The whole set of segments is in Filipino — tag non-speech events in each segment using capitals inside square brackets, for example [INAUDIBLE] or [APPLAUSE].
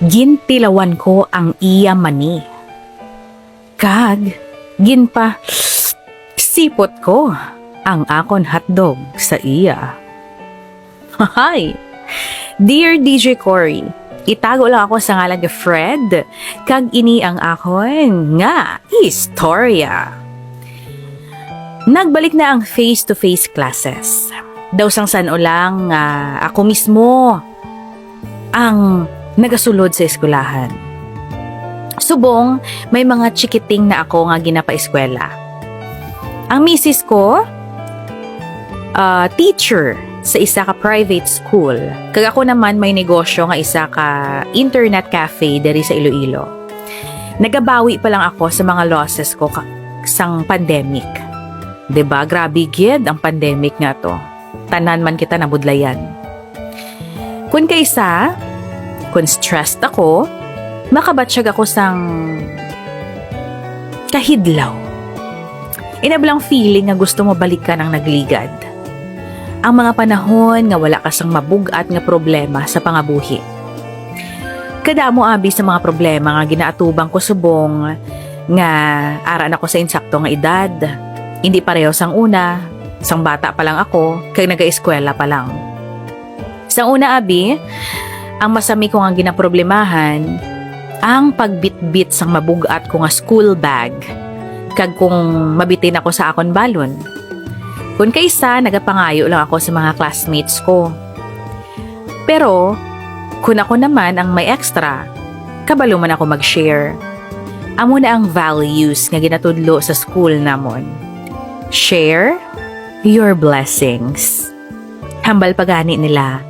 gintilawan ko ang iya mani. Kag, gin pa, sipot ko ang akon hotdog sa iya. Hi! Dear DJ Cory, itago lang ako sa ngalan ni Fred, kag ini ang akon nga istorya. Nagbalik na ang face-to-face classes. Daw sang san lang nga ako mismo ang nagasulod sa eskwelahan. Subong, may mga chikiting na ako nga ginapa-eskwela. Ang misis ko, ah, teacher sa isa ka private school. Kag ako naman may negosyo nga isa ka internet cafe diri sa Iloilo. Nagabawi pa lang ako sa mga losses ko sang pandemic. 'Di ba? Grabe gid ang pandemic nga to. Tanan man kita nabudlayan. Kun kaysa, kun stressed ako, makabatsyag ako sang kahidlaw. Inablang feeling nga gusto mo balikan ang nagligad. Ang mga panahon nga wala ka sang mabugat nga problema sa pangabuhi. Kada mo abi sa mga problema nga ginaatubang ko subong nga aran ako sa insakto nga edad. Hindi pareho sang una, sang bata pa lang ako, kay naga-eskwela pa lang. Sa una abi, ang masami ko nga ginaproblemahan, ang pagbitbit sang mabugat ko nga school bag kag kung mabitin ako sa akon balon. Kung kaysa, nagapangayo lang ako sa mga classmates ko. Pero, kung ako naman ang may extra, kabalo man ako mag-share. Amo na ang values nga ginatudlo sa school namon. Share your blessings. Hambal pagani nila,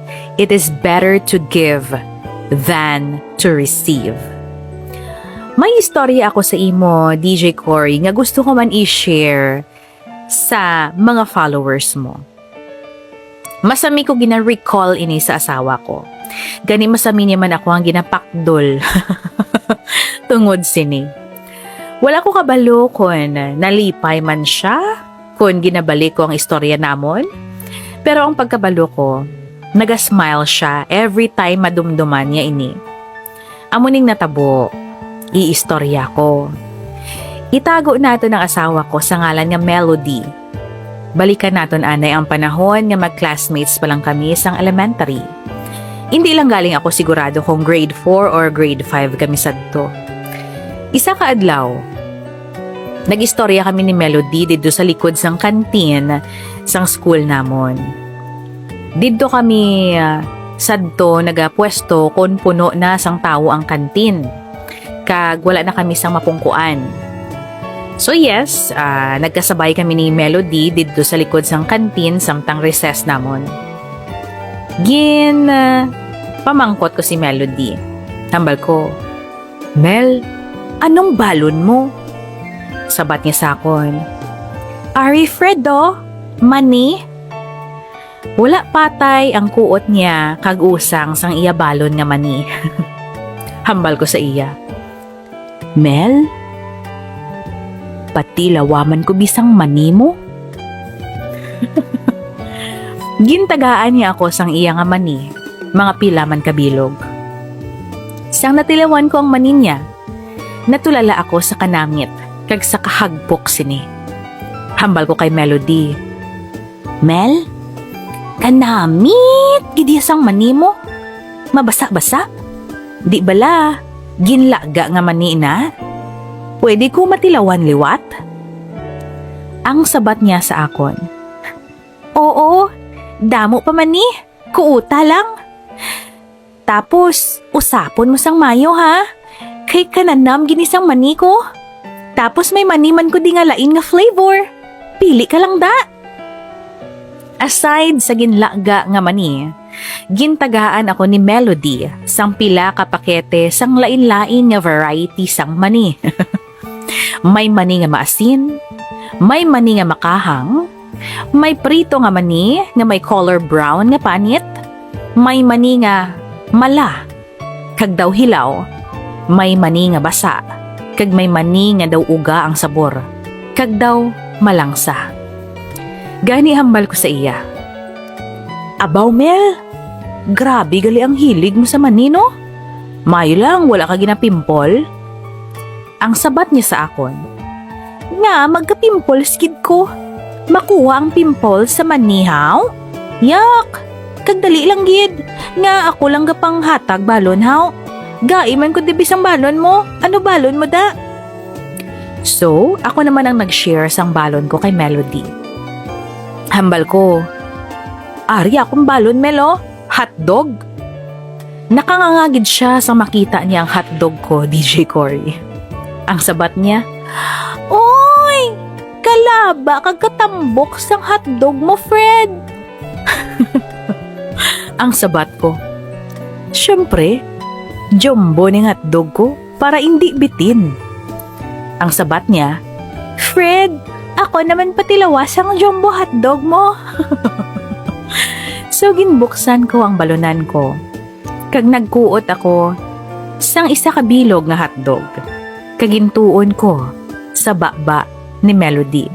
it is better to give than to receive. May istorya ako sa imo, DJ Cory, nga gusto ko man i-share sa mga followers mo. Masami ko gina-recall ini sa asawa ko. Gani masami niya man ako ang ginapakdol. [LAUGHS] Tungod sini. Wala ko kabalo kon nalipay man siya, kon ginabalik ko ang istorya namon. Pero ang pagkabalo ko, nagasmile siya every time madumduman niya ini. Amuning natabo, iistorya ko. Itago nato ng asawa ko sa ngalan nga Melody. Balikan naton anay ang panahon nga mag-classmates pa lang kami sang elementary. Hindi lang galing ako sigurado kung grade 4 or grade 5 kami sadto. Isa ka adlaw, nag-istorya kami ni Melody dito sa likod sang kantin sang school namon. Dito kami ah, sadto nagapwesto kon puno na sang tao ang kantin kag wala na kami sang mapungkuan. So yes, ah, nagkasabay kami ni Melody dito sa likod sang kantin samtang recess namon. Gin, ah, pamangkot ko si Melody. Tambal ko, Mel, anong balon mo? Sabat niya sa akon, Ari Fredo, mani? Wala patay ang kuot niya kag usang sang iya balon nga mani. [LAUGHS] Hambal ko sa iya. Mel? Pati lawaman ko bisang mani mo? [LAUGHS] Gintagaan niya ako sang iya nga mani, mga pila man kabilog. Sang natilawan ko ang mani niya, natulala ako sa kanamit, kag sa kahagpok sini. Hambal ko kay Melody. Mel? Kanamit! Gidi sang mani mo? Mabasa-basa? Di bala, ginlaga nga mani na? Pwede ko matilawan liwat? Ang sabat niya sa akon. Oo, damo pa man ni. Kuuta lang. Tapos, usapon mo sang mayo ha. Kay kananam ginisang mani ko. Tapos may maniman ko di nga lain nga flavor. Pili ka lang da. Aside sa ginlaga nga mani, gintagaan ako ni Melody sang pila ka pakete sang lain-lain nga variety sang mani. [LAUGHS] may mani nga maasin, may mani nga makahang, may prito nga mani nga may color brown nga panit, may mani nga mala, kag daw hilaw, may mani nga basa, kag may mani nga daw uga ang sabor, kag daw malangsa. Gani hambal ko sa iya. Abaw Mel, grabe gali ang hilig mo sa mani no? Mayo lang, wala ka ginapimple? Ang sabat niya sa akon. Nga, magka-pimple skid ko. Makuha ang pimple sa manihaw? Yak! Kagdali lang gid. Nga ako lang gapang hatag balon haw. Gaiman ko dibis ang balon mo. Ano balon mo da? So, ako naman ang nag-share sang balon ko kay Melody. Hambal ko. Ari akong balon, Melo. Hotdog. Nakangangagid siya sa makita niya ang hotdog ko, DJ Cory. Ang sabat niya, Oy! Kalaba kagkatambok sang hotdog mo, Fred! [LAUGHS] ang sabat ko, Siyempre, jumbo ni hotdog ko para hindi bitin. Ang sabat niya, Fred, ako naman patilawas ang jumbo hotdog mo. [LAUGHS] so ginbuksan ko ang balunan ko. Kag nagkuot ako sang isa ka bilog nga hotdog. Kagintuon ko sa baba ni Melody.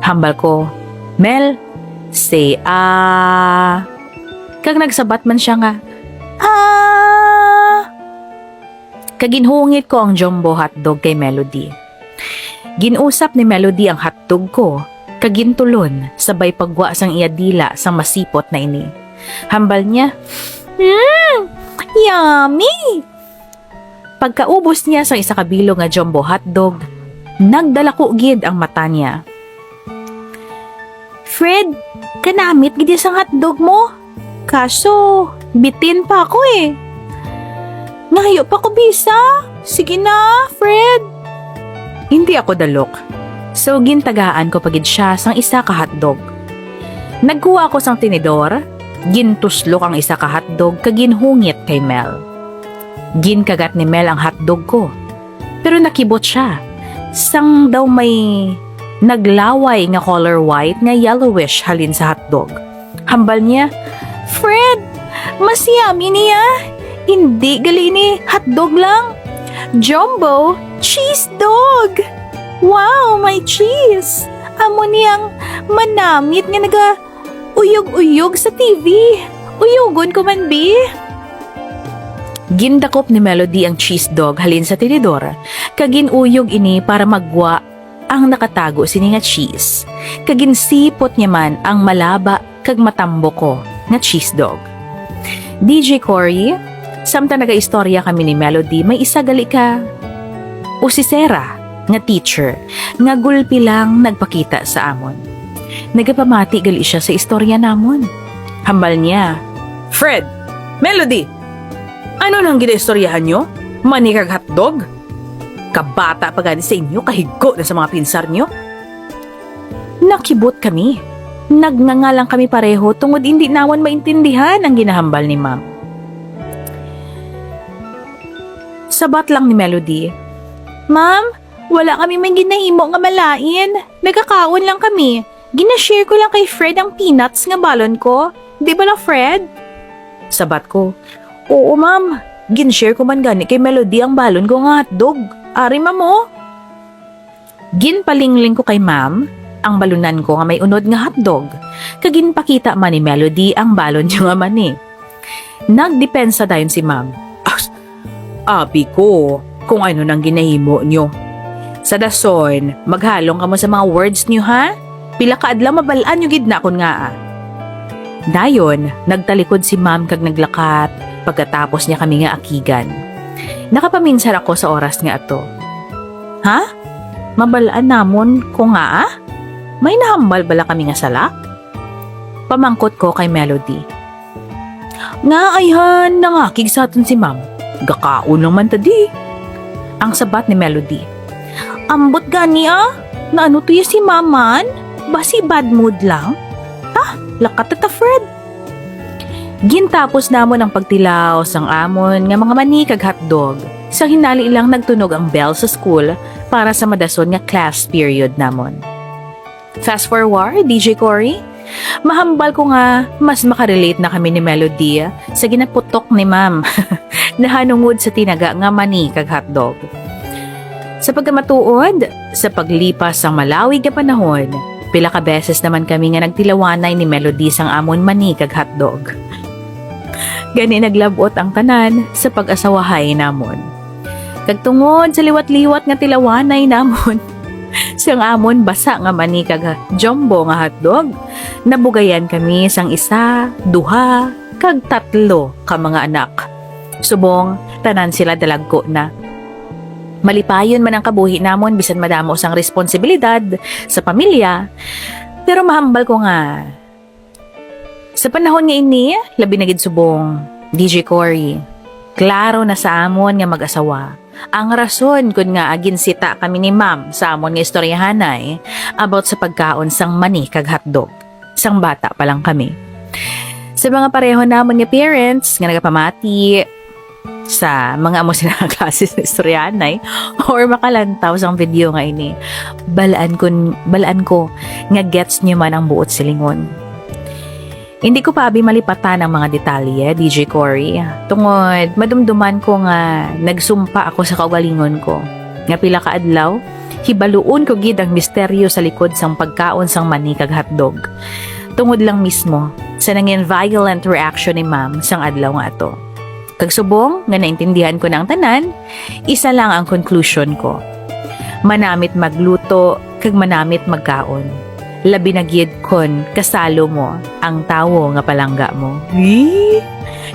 Hambal ko, Mel, say ah. Kag nagsabat man siya nga, ah. Kaginhungit ko ang jumbo hotdog kay Melody. Ginusap ni Melody ang hotdog ko, kagintulon sabay pagwa sang iya dila sang masipot na ini. Hambal niya, Mmm, yummy! Pagkaubos niya sa isa kabilo nga jumbo hotdog, nagdalako gid ang mata niya. Fred, kanamit gid sang hotdog mo. Kaso, bitin pa ako eh. Ngayo pa ko bisa. Sige na, Fred. Hindi ako dalok. So, gintagaan ko pagid siya sang isa ka hotdog. Nagkuha ako sang tinidor, gintuslok ang isa ka hotdog kaginhungit kay Mel. Ginkagat ni Mel ang hotdog ko. Pero nakibot siya. Sang daw may naglaway nga color white nga yellowish halin sa hotdog. Hambal niya, Fred, mas yummy niya. Hindi gali ni hotdog lang. Jumbo cheese dog. Wow, my cheese. Amo niyang manamit nga naga uyog-uyog sa TV. Uyogon ko man, bi. Gindakop ni Melody ang cheese dog halin sa tinidor, kaginuyog ini para magwa ang nakatago sini nga cheese. Kaginsipot niya man ang malaba kag matambo ko nga cheese dog. DJ Cory, samta naga-istorya kami ni Melody, may isa gali ka usisera nga teacher nga gulpi lang nagpakita sa amon. Nagapamati gali siya sa istorya namon. Hambal niya, Fred, Melody, ano nang ginaistoryahan nyo? Manikag hotdog? Kabata pa gani sa inyo, kahigo na sa mga pinsar nyo? Nakibot kami. Nagngangalang kami pareho tungod hindi nawan maintindihan ang ginahambal ni ma'am. Sabat lang ni Melody. Ma'am, wala kami may ginahimo nga malain. Nagkakaon lang kami. Ginashare ko lang kay Fred ang peanuts nga balon ko. Di ba la Fred? Sabat ko, Oo, ma'am. Ginshare ko man gani kay Melody ang balon ko nga hotdog. Ari, ma'am, oh. Ginpalingling ko kay ma'am ang balunan ko nga may unod nga hotdog. Kaginpakita man ni Melody ang balon niya nga man eh. Nagdepensa dayon si ma'am. Abi ko, kung ano nang ginahimo nyo. Sa dason, maghalong ka mo sa mga words niyo ha? Pila ka adlaw mabalaan nyo gid na akon nga ah. Dayon, nagtalikod si ma'am kag naglakat pagkatapos niya kami nga akigan. Nakapaminsan ako sa oras nga ato. Ha? Mabalaan namon ko nga ah? May nahambal bala kami nga sala? Pamangkot ko kay Melody. Nga ayhan, nangakig sa aton si ma'am. Gakaon lang man tadi. Ang sabat ni Melody. Ambot gani ah? Na ano tuya si maman? Basi bad mood lang? Ah, lakat at Fred. Gintapos namon ang pagtilaw sang amon nga mga mani kag hotdog. Sa hinali lang nagtunog ang bell sa school para sa madason nga class period namon. Fast forward, DJ Cory. Mahambal ko nga mas makarelate na kami ni Melody ah, sa ginaputok ni ma'am [LAUGHS] na hanungod sa tinaga nga mani kag hotdog. Sa pagkamatuod, sa paglipas sang malawig nga panahon, pila ka beses naman kami nga nagtilawanay ni Melody sang amon mani kag hotdog. Gani naglabot ang tanan sa pag-asawahay namon. Kagtungod sa liwat-liwat nga tilawanay namon, [LAUGHS] siyang amon basa nga mani kag jumbo nga hotdog. Nabugayan kami sang isa, duha, kag tatlo ka mga anak. Subong, tanan sila dalagko na. Malipayon man ang kabuhi namon bisan madamo sang responsibilidad sa pamilya. Pero mahambal ko nga. Sa panahon nga ini, labi na subong, DJ Cory, klaro na sa amon nga mag-asawa. Ang rason kun nga agin sita kami ni ma'am sa amon nga istoryahanay about sa pagkaon sang mani kag hotdog. Sang bata pa lang kami. Sa mga pareho namon nga parents nga nagapamati sa mga amo [LAUGHS] klase sa istoryanay or makalantaw sang video nga ini. Balaan ko, balaan ko nga gets niyo man ang buot silingon. Hindi ko pa abi malipatan ang mga detalye, DJ Cory. Tungod, madumduman ko nga nagsumpa ako sa kaugalingon ko. Nga pila ka adlaw, hibaluon ko gid ang misteryo sa likod sang pagkaon sang mani kag hotdog. Tungod lang mismo sa nangin violent reaction ni ma'am sang adlaw nga ato. Kag subong nga naintindihan ko ng tanan, isa lang ang conclusion ko. Manamit magluto kag manamit magkaon labi na gid kon kasalo mo ang tawo nga palangga mo. Eee!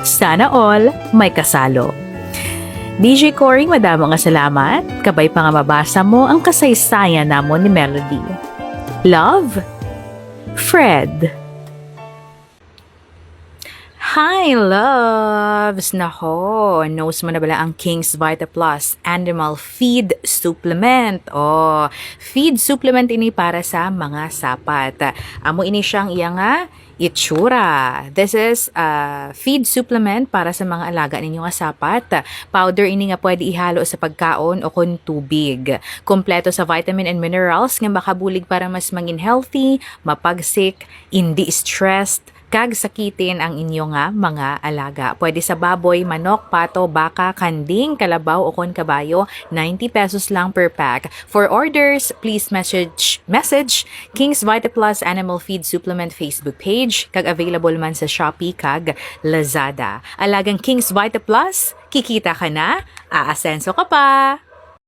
Sana all may kasalo. DJ Cory, madamo nga salamat. Kabay pa nga mabasa mo ang kasaysayan namon ni Melody. Love, Fred. Hi, loves! Nako, knows mo na bala ang King's Vita Plus Animal Feed Supplement. Oh, feed supplement ini para sa mga sapat. Amo ini siyang iya nga itsura. This is a feed supplement para sa mga alaga ninyo nga sapat. Powder ini nga pwede ihalo sa pagkaon o kun tubig. Kompleto sa vitamin and minerals nga makabulig para mas mangin healthy, mapagsik, hindi stressed, kag sakitin ang inyo nga mga alaga. Pwede sa baboy, manok, pato, baka, kanding, kalabaw o kabayo, 90 pesos lang per pack. For orders, please message message King's Vita Plus Animal Feed Supplement Facebook page kag available man sa Shopee kag Lazada. Alagang King's Vita Plus, kikita ka na, aasenso ka pa.